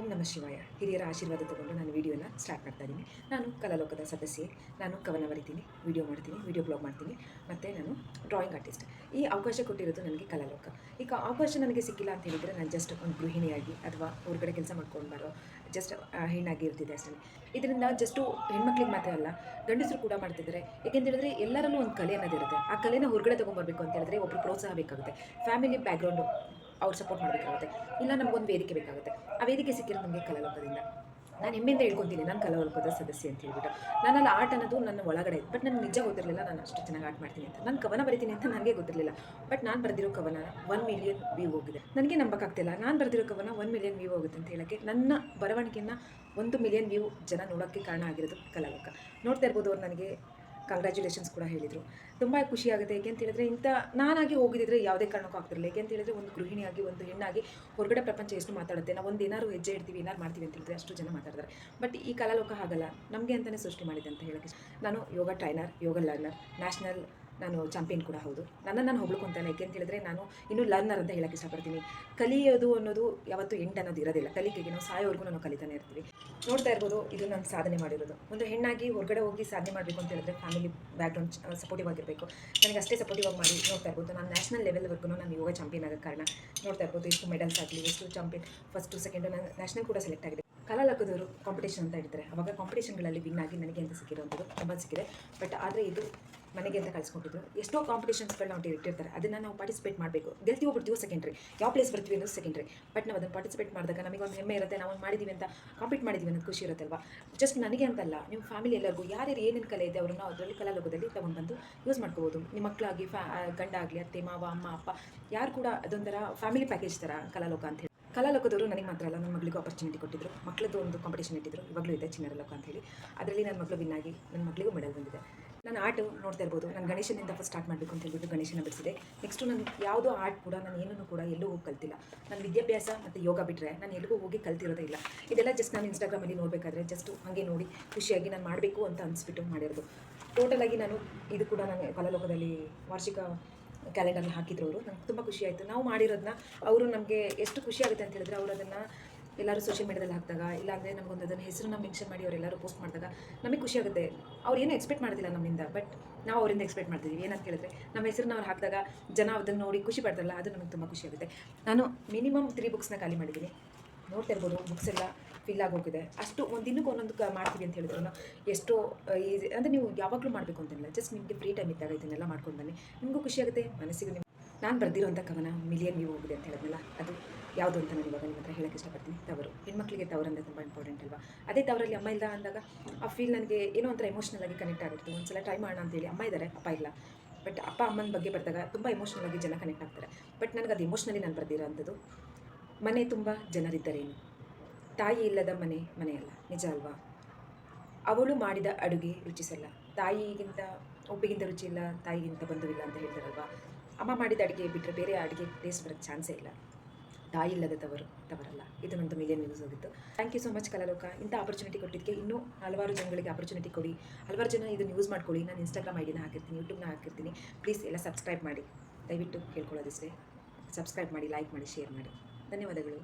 ಓಂ ನಮ ಶಿವಾಯ. ಹಿರಿಯರ ಆಶೀರ್ವಾದ ತಗೊಂಡು ನಾನು ವಿಡಿಯೋನ ಸ್ಟಾರ್ಟ್ ಮಾಡ್ತಾ ಇದ್ದೀನಿ ನಾನು ಕಲಾಲೋಕದ ಸದಸ್ಯೆ. ನಾನು ಕವನ ಬರಿತೀನಿ, ವಿಡಿಯೋ ಮಾಡ್ತೀನಿ, ವಿಡಿಯೋ ಬ್ಲಾಗ್ ಮಾಡ್ತೀನಿ. ಮತ್ತು ನಾನು ಡ್ರಾಯಿಂಗ್ ಆರ್ಟಿಸ್ಟ್ ಈ ಅವಕಾಶ ಕೊಟ್ಟಿರೋದು ನನಗೆ ಕಲಾಲೋಕ. ಈಗ ಅವಕಾಶ ನನಗೆ ಸಿಕ್ಕಿಲ್ಲ ಅಂತ ಹೇಳಿದರೆ ನಾನು ಜಸ್ಟ್ ಒಂದು ಗೃಹಿಣಿಯಾಗಿ ಅಥವಾ ಹೊರಗಡೆ ಕೆಲಸ ಮಾಡ್ಕೊಂಡು ಬರೋ ಜಸ್ಟ್ ಹೆಣ್ಣಾಗಿ ಇರ್ತಿದ್ದೆ ಅಷ್ಟೇ. ಇದರಿಂದ ಜಸ್ಟು ಹೆಣ್ಮಕ್ಳಿಗೆ ಮಾತ್ರ ಅಲ್ಲ, ಗಂಡಸರು ಕೂಡ ಮಾಡ್ತಿದ್ದಾರೆ. ಏಕೆಂತೇಳಿದ್ರೆ ಎಲ್ಲರಲ್ಲೂ ಒಂದು ಕಲೆ ಅನ್ನೋದಿರುತ್ತೆ. ಆ ಕಲೆನ ಹೊರಗಡೆ ತೊಗೊಂಬರ್ಬೇಕು ಅಂತ ಹೇಳಿದ್ರೆ ಒಬ್ಬರು ಪ್ರೋತ್ಸಾಹ ಬೇಕಾಗುತ್ತೆ. ಫ್ಯಾಮಿಲಿ ಬ್ಯಾಕ್ಗ್ರೌಂಡು ಅವ್ರು ಸಪೋರ್ಟ್ ಮಾಡಬೇಕಾಗುತ್ತೆ. ಇಲ್ಲ, ನಮಗೊಂದು ವೇದಿಕೆ ಬೇಕಾಗುತ್ತೆ. ಆ ವೇದಿಕೆ ಸಿಕ್ಕಿರೋದು ನಮಗೆ ಕಲಾಲೋಕದಿಂದ. ನಾನು ಹೆಮ್ಮೆಯಿಂದ ಹೇಳ್ಕೊತೀನಿ, ನಾನು ಕಲಾವಲ್ಪದ ಸದಸ್ಯ ಅಂತ ಹೇಳ್ಬಿಟ್ಟು. ನನ್ನಲ್ಲಿ ಆರ್ಟ್ ಅನ್ನೋದು ನನ್ನ ಒಳಗಡೆ ಬಟ್ ನನಗೆ ನಿಜ ಗೊತ್ತಿರಲಿಲ್ಲ, ನಾನು ಅಷ್ಟು ಚೆನ್ನಾಗಿ ಆರ್ಟ್ ಮಾಡ್ತೀನಿ ಅಂತ. ನಾನು ಕವನ ಬರಿತೀನಿ ಅಂತ ನನಗೆ ಗೊತ್ತಿರಲಿಲ್ಲ. ಬಟ್ ನಾನು ಬರೆದಿರೋ ಕವನ ಒನ್ ಮಿಲಿಯನ್ ವ್ಯೂ ಹೋಗಿದೆ. ನನಗೆ ನಂಬಕ್ಕಾಗ್ತಿಲ್ಲ ನಾನು ಬರೆದಿರೋ ಕವನ ಒನ್ ಮಿಲಿಯನ್ ವ್ಯೂ ಹೋಗುತ್ತೆ ಅಂತ ಹೇಳೋಕ್ಕೆ ನನ್ನ ಬರವಣಿಗೆಯನ್ನು ಒಂದು ಮಿಲಿಯನ್ ವ್ಯೂ ಜನ ನೋಡೋಕ್ಕೆ ಕಾರಣ ಆಗಿರೋದು ಕಲಾಲೋಕ. ನೋಡ್ತಾ ಇರ್ಬೋದು ಅವ್ರು ನನಗೆ ಕಂಗ್ರ್ಯಾಚುಲೇಷನ್ಸ್ ಕೂಡ ಹೇಳಿದರು. ತುಂಬ ಖುಷಿ ಆಗುತ್ತೆ. ಅಂತ ಹೇಳಿದ್ರೆ ಇಂಥ ನಾನಾಗಿ ಹೋಗಿದ್ದಿದ್ರೆ ಯಾವುದೇ ಕಾರಣಕ್ಕೂ ಆಗ್ತಿರಲಿಲ್ಲ. ಏಕೆ ಅಂತ ಹೇಳಿದ್ರೆ ಒಂದು ಗೃಹಿಣಿಯಾಗಿ, ಒಂದು ಹೆಣ್ಣಾಗಿ ಹೊರಗಡೆ ಪ್ರಪಂಚ ಎಷ್ಟು ಮಾತಾಡುತ್ತೆ? ನಾವು ಒಂದು ಏನಾದ್ರು ಹೆಜ್ಜೆ ಇಡ್ತೀವಿ, ಏನಾರು ಮಾಡ್ತೀವಿ ಅಂತ ಹೇಳಿದ್ರೆ ಅಷ್ಟು ಜನ ಮಾತಾಡ್ತಾರೆ. ಬಟ್ ಈ ಕಲಾಲೋಕ ಹಾಗಲ್ಲ. ನಮಗೆ ಅಂತಲೇ ಸೃಷ್ಟಿ ಮಾಡಿದೆ ಅಂತ ಹೇಳೋಕ್ಕೆ ನಾನು yoga trainer yoga learner national ನಾನು ಚಾಂಪಿಯನ್ ಕೂಡ ಹೌದು. ನನ್ನ ನಾನು ಹೊಗಳ್ಕೊಂತಾನೆ ಯಾಕೆ ಅಂತ ಹೇಳಿದ್ರೆ ನಾನು ಇನ್ನೂ ಲರ್ನರ್ ಅಂತ ಹೇಳಕ್ಕೆ ಇಷ್ಟಪಡ್ತೀನಿ. ಕಲಿಯೋದು ಅನ್ನೋದು ಯಾವತ್ತೂ ಎಂಡ್ ಅನ್ನೋದು ಇರೋದಿಲ್ಲ. ಕಲಿಕೆಗೆ ನಾವು ಸಾಯೋವರೆಗೂ ನಾನು ಕಲಿತಾನೆ ಇರ್ತೀವಿ. ನೋಡ್ತಾ ಇರ್ಬೋದು, ಇದು ನಾನು ಸಾಧನೆ ಮಾಡಿರೋದು. ಒಂದು ಹೆಣ್ಣಾಗಿ ಹೊರಗಡೆ ಹೋಗಿ ಸಾಧನೆ ಮಾಡಬೇಕು ಅಂತ ಹೇಳಿದ್ರೆ ಫ್ಯಾಮಿಲಿ ಬ್ಯಾಕ್ಗ್ರೌಂಡ್ ಸಪೋರ್ಟಿವ್ ಆಗಿರಬೇಕು. ನನಗೆ ಅಷ್ಟೇ ಸಪೋರ್ಟಿವ್ ಆಗಿ ಮಾಡಿ ನೋಡ್ತಾ ಇರ್ಬೋದು. ನಾನು ನ್ಯಾಷನಲ್ ಲೆವೆಲ್ವರೆಗೂ ನಾನು ಯೋಗ ಚಾಂಪಿಯನ್ ಆಗೋ ಕಾರಣ ನೋಡ್ತಾ ಇರ್ಬೋದು. ಎಷ್ಟು ಮೆಡಲ್ಸ್ ಆಗಲಿ, ಎಷ್ಟು ಚಾಂಪಿಯನ್ ಫಸ್ಟು ಸೆಕೆಂಡು ನಾನು ನ್ಯಾಷನಲ್ ಕೂಡ ಸೆಲೆಕ್ಟ್ ಆಗಿದೆ ಕಲಾಲಕದವರು ಕಾಂಪಿಟೇಷನ್ ಅಂತ ಇಡ್ತಾರೆ ಅವಾಗ ಕಾಂಪಿಟೇಷನ್ಗಳಲ್ಲಿ ವಿನ್ ಆಗಿ ನನಗೆ ಅಂತ ಸಿಕ್ಕಿರೋಂಥದ್ದು ತುಂಬ ಸಿಕ್ಕಿದೆ. ಬಟ್ ಆದರೆ ಇದು ಮನೆಗೆ ಅಂತ ಕಳಿಸ್ಕೊಟ್ಟಿದ್ರು. ಎಷ್ಟೋ ಕಾಂಪಿಟೇಷನ್ಸ್ಗಳನ್ನ ನಾವು ಇಟ್ಟಿರ್ತಾರೆ. ಅದನ್ನು ನಾವು ಪಾರ್ಟಿಸಿಪೇಟ್ ಮಾಡಬೇಕು. ಗೆಲ್ತೀವೋ ಬಿಡ್ತೀವೋ ಸೆಕೆಂಡ್ರಿ ಯಾವ ಪ್ಲೇಸ್ ಬರ್ತೀವಿ ಅನ್ನೋದು ಸೆಕೆಂಡ್ರಿ ಬಟ್ ನಾವು ಅದನ್ನು ಪಾರ್ಟಿಸಿಪೇಟ್ ಮಾಡಿದಾಗ ನಮಗೆ ಒಂದು ಹೆಮ್ಮೆ ಇರುತ್ತೆ. ನಾವು ಮಾಡಿದ್ದೀವಿ ಅಂತ ಕಾಂಪೀಟ್ ಮಾಡಿದ್ದೀವಿ ಅನ್ನೋದು ಖುಷಿ ಇರುತ್ತಲ್ವ? ಜಸ್ಟ್ ನನಗೆ ಅಂತಲ್ಲ ನಿಮ್ಮ ಫ್ಯಾಮಿಲಿ ಎಲ್ಲರಿಗೂ ಯಾರ್ಯಾರು ಏನೇನು ಕಲೆ ಇದೆ ಅವ್ರನ್ನ ಅದರಲ್ಲಿ ಕಲಾಲೋಕದಲ್ಲಿ ತೊಗೊಂಡು ಬಂದು ಯೂಸ್ ಮಾಡ್ಕೋಬೋದು. ನಿಮ್ಮ ಮಕ್ಕಳಾಗಿ ಫ್ಯಾ ಗಂಡ ಆಗಲಿ ಅತ್ತೆ, ಮಾವ, ಅಮ್ಮ, ಅಪ್ಪ, ಯಾರು ಕೂಡ ಅದೊಂಥರ ಫ್ಯಾಮಿಲಿ ಪ್ಯಾಕೇಜ್ ಥರ ಕಲಾಲೋಕ ಅಂತ ಹೇಳಿ. ಕಲಾಲೋಕದವರು ನನಗೆ ಮಾತ್ರ ಅಲ್ಲ ನನ್ನ ಮಗಳಿಗೂ ಆಪರ್ಚುನಿಟಿ ಕೊಟ್ಟಿದ್ರು. ಮಕ್ಕಳದ್ದು ಒಂದು ಕಾಂಪಿಟೇಷನ್ ಇಟ್ಟಿದ್ರು. ಇವಾಗಲೂ ಇದೆ ಚಿನ್ನರ ಲೋಕ ಅಂತ ಹೇಳಿ. ಅದರಲ್ಲಿ ನನ್ನ ಮಗಳು ವಿನ್ನಾಗಿ ನನ್ನ ಮಗಳಿಗೂ ಮೆಡಲ್ ಬಂದಿದೆ. ನಾನು ಆರ್ಟ್ ನೋಡ್ತಾ ಇರ್ಬೋದು. ನಾನು ಗಣೇಶನಿಂದ ಫಸ್ಟ್ ಸ್ಟಾರ್ಟ್ ಮಾಡಬೇಕು ಅಂತ ಹೇಳ್ಬಿಟ್ಟು ಗಣೇಶನ ಬಿಡಿಸಿದೆ. ನೆಕ್ಸ್ಟು ನಾನು ಯಾವುದೋ ಆರ್ಟ್ ಕೂಡ ನಾನು ಏನೂ ಕೂಡ ಎಲ್ಲೂ ಹೋಗಿ ಕಲ್ತಿಲ್ಲ. ನಾನು ವಿದ್ಯಾಭ್ಯಾಸ ಮತ್ತು ಯೋಗ ಬಿಟ್ಟರೆ ನಾನು ಎಲ್ಲಿಗೂ ಹೋಗಿ ಕಲ್ತಿರೋದೇ ಇಲ್ಲ. ಇದೆಲ್ಲ ಜಸ್ಟ್ ನಾನು ಇನ್ಸ್ಟಾಗ್ರಾಮಲ್ಲಿ ನೋಡಬೇಕಾದ್ರೆ ಜಸ್ಟ್ ಹಾಗೆ ನೋಡಿ ಖುಷಿಯಾಗಿ ನಾನು ಮಾಡಬೇಕು ಅಂತ ಅನಿಸ್ಬಿಟ್ಟು ಮಾಡಿರೋದು. ಟೋಟಲಾಗಿ ನಾನು ಇದು ಕೂಡ ನಾನು ಕಲಲೋಕದಲ್ಲಿ ವಾರ್ಷಿಕ ಕ್ಯಾಲೆಂಡರ್ನ ಹಾಕಿದ್ರು ಅವರು. ನಂಗೆ ತುಂಬ ಖುಷಿ ನಾವು ಮಾಡಿರೋದನ್ನ ಅವರು ನಮಗೆ ಎಷ್ಟು ಖುಷಿ ಆಗುತ್ತೆ ಅಂತ ಹೇಳಿದ್ರೆ ಅವರು ಅದನ್ನು ಎಲ್ಲರೂ ಸೋಷಿಯಲ್ ಮೀಡಿಯಾದಲ್ಲಿ ಹಾಕಿದಾಗ, ಇಲ್ಲಾಂದರೆ ನಮಗೊಂದು ಅದನ್ನು ಹೆಸರನ್ನ ಮೆನ್ಷನ್ ಮಾಡಿ ಅವರೆಲ್ಲರೂ ಪೋಸ್ಟ್ ಮಾಡಿದಾಗ ನಮಗೆ ಖುಷಿ ಆಗುತ್ತೆ. ಅವ್ರು ಏನೂ ಎಕ್ಸ್ಪೆಕ್ಟ್ ಮಾಡೋದಿಲ್ಲ ನಮ್ಮಿಂದ ಬಟ್ ನಾವು ಅವರಿಂದ ಎಕ್ಸ್ಪೆಕ್ಟ್ ಮಾಡ್ತಿದ್ದೀವಿ ಏನಂತ ಹೇಳಿದ್ರೆ ನಮ್ಮ ಹೆಸರನ್ನ ಅವ್ರು ಹಾಕಿದಾಗ ಜನ ಅದನ್ನು ನೋಡಿ ಖುಷಿ ಪಡ್ತಾರಲ್ಲ, ಅದು ನಮಗೆ ತುಂಬ ಖುಷಿ ಆಗುತ್ತೆ. ನಾನು ಮಿನಿಮಮ್ ತ್ರೀ ಬುಕ್ಸ್ನ ಖಾಲಿ ಮಾಡಿದ್ದೀನಿ ನೋಡ್ತಾ ಇರ್ಬೋದು ಬುಕ್ಸ್ ಎಲ್ಲ ಫಿಲ್ ಆಗೋಗಿದೆ ಅಷ್ಟು ಒಂದು ದಿನಕ್ಕೆ ಒಂದೊಂದು ಮಾಡ್ತೀವಿ ಅಂತ ಹೇಳಿದ್ರು. ಎಷ್ಟೋ ಈಸಿ ಅಂದರೆ ನೀವು ಯಾವಾಗಲೂ ಮಾಡಬೇಕು ಅಂತಿಲ್ಲ ಜಸ್ಟ್ ನಿಮಗೆ ಫ್ರೀ ಟೈಮ್ ಇದ್ದಾಗ ಇದನ್ನೆಲ್ಲ ಮಾಡ್ಕೊಂಡು ಬನ್ನಿ. ನಿಮಗೂ ಖುಷಿಯಾಗುತ್ತೆ ಮನಸ್ಸಿಗೆ ನಾನು ಬರೆದಿರೋಂಥ ಕವನ ಮಿಲಿಯನ್ ವ್ಯೂ ಹೋಗಿದೆ ಅಂತ ಹೇಳಿದ್ನಲ್ಲ, ಅದು ಯಾವುದು ಅಂತ ನಾನು ಇವಾಗ ನಿಮ್ಮ ಹತ್ರ ಹೇಳೋಕ್ಕೆ ಇಷ್ಟಪಡ್ತೀನಿ. ತವರು. ಹೆಣ್ಮಕ್ಳಿಗೆ ತವರಂದರೆ ತುಂಬ ಇಂಪಾರ್ಟೆಂಟ್ ಅಲ್ವಾ? ಅದೇ ತವರಲ್ಲಿ ಅಮ್ಮ ಇಲ್ಲ ಅಂದಾಗ ಆ ಫೀಲ್ ನನಗೆ ಏನೋ ಒಂಥರ ಎಮೋಷ್ನಲ್ ಆಗಿ ಕನೆಕ್ಟ್ ಒಂದು ಒಂದ್ಸಲ ಟ್ರೈ ಮಾಡೋಣ ಅಂತೇಳಿ ಅಮ್ಮ ಇದ್ದಾರೆ ಅಪ್ಪ ಇಲ್ಲ. ಬಟ್ ಅಪ್ಪ ಅಮ್ಮನ ಬಗ್ಗೆ ಬರೆದಾಗ ತುಂಬ ಎಮೋಷ್ನಲ್ ಆಗಿ ಜನ ಕನೆಕ್ಟ್ ಆಗ್ತಾರೆ. ಬಟ್ ನನಗೆ ಅದು ಎಮೋಷ್ನಲಿ ನಾನು ಬರೆದಿರೋ ಅಂಥದ್ದು ಮನೆ ತುಂಬ ಜನರಿದ್ದರೇನು? ತಾಯಿ ಇಲ್ಲದ ಮನೆ ಮನೆಯಲ್ಲ ನಿಜ ಅಲ್ವಾ? ಅವಳು ಮಾಡಿದ ಅಡುಗೆ ರುಚಿಸಲ್ಲ. ತಾಯಿಗಿಂತ, ಒಬ್ಬಿಗಿಂತ ರುಚಿ ಇಲ್ಲ, ತಾಯಿಗಿಂತ ಬಂಧುವಿಲ್ಲ ಅಂತ ಹೇಳ್ತಾರಲ್ವಾ? ಅಮ್ಮ ಮಾಡಿದ ಅಡುಗೆ ಬಿಟ್ಟರೆ ಬೇರೆ ಅಡುಗೆ ಟೇಸ್ಟ್ ಬರೋಕ್ಕೆ ಚಾನ್ಸೇ ಇಲ್ಲ. ತಾಯಿ ಇಲ್ಲದ ತವರು, ತವರಲ್ಲ. ಇದು ನಂದು ಮಿಲಿಯನ್ ನ್ಯೂಸ್ ಹೋಗಿತ್ತು. Thank you so much Kalaloka. ಇಂಥ ಆಪರ್ಚುನಿಟಿ ಕೊಟ್ಟಿದ್ದಕ್ಕೆ ಇನ್ನೂ ಹಲವಾರು ಜನಗಳಿಗೆ ಆಪರ್ಚುನಿಟಿ ಕೊಡಿ. ಹಲವಾರು ಜನ ಇದನ್ನು ಯೂಸ್ ಮಾಡ್ಕೊಳ್ಳಿ. ನಾನು ಇನ್ಸ್ಟಾಗ್ರಾಮ್ ಐಡಿನ ಹಾಕಿರ್ತೀನಿ ಯೂಟ್ಯೂಬ್ನ ಹಾಕಿರ್ತೀನಿ. ಪ್ಲೀಸ್ ಎಲ್ಲ ಸಬ್ಸ್ಕ್ರೈಬ್ ಮಾಡಿ. ದಯವಿಟ್ಟು ಕೇಳ್ಕೊಳ್ಳೋದಿಷ್ಟೇ. ಸಬ್ಸ್ಕ್ರೈಬ್ ಮಾಡಿ ಲೈಕ್ ಮಾಡಿ ಶೇರ್ ಮಾಡಿ. ಧನ್ಯವಾದಗಳು.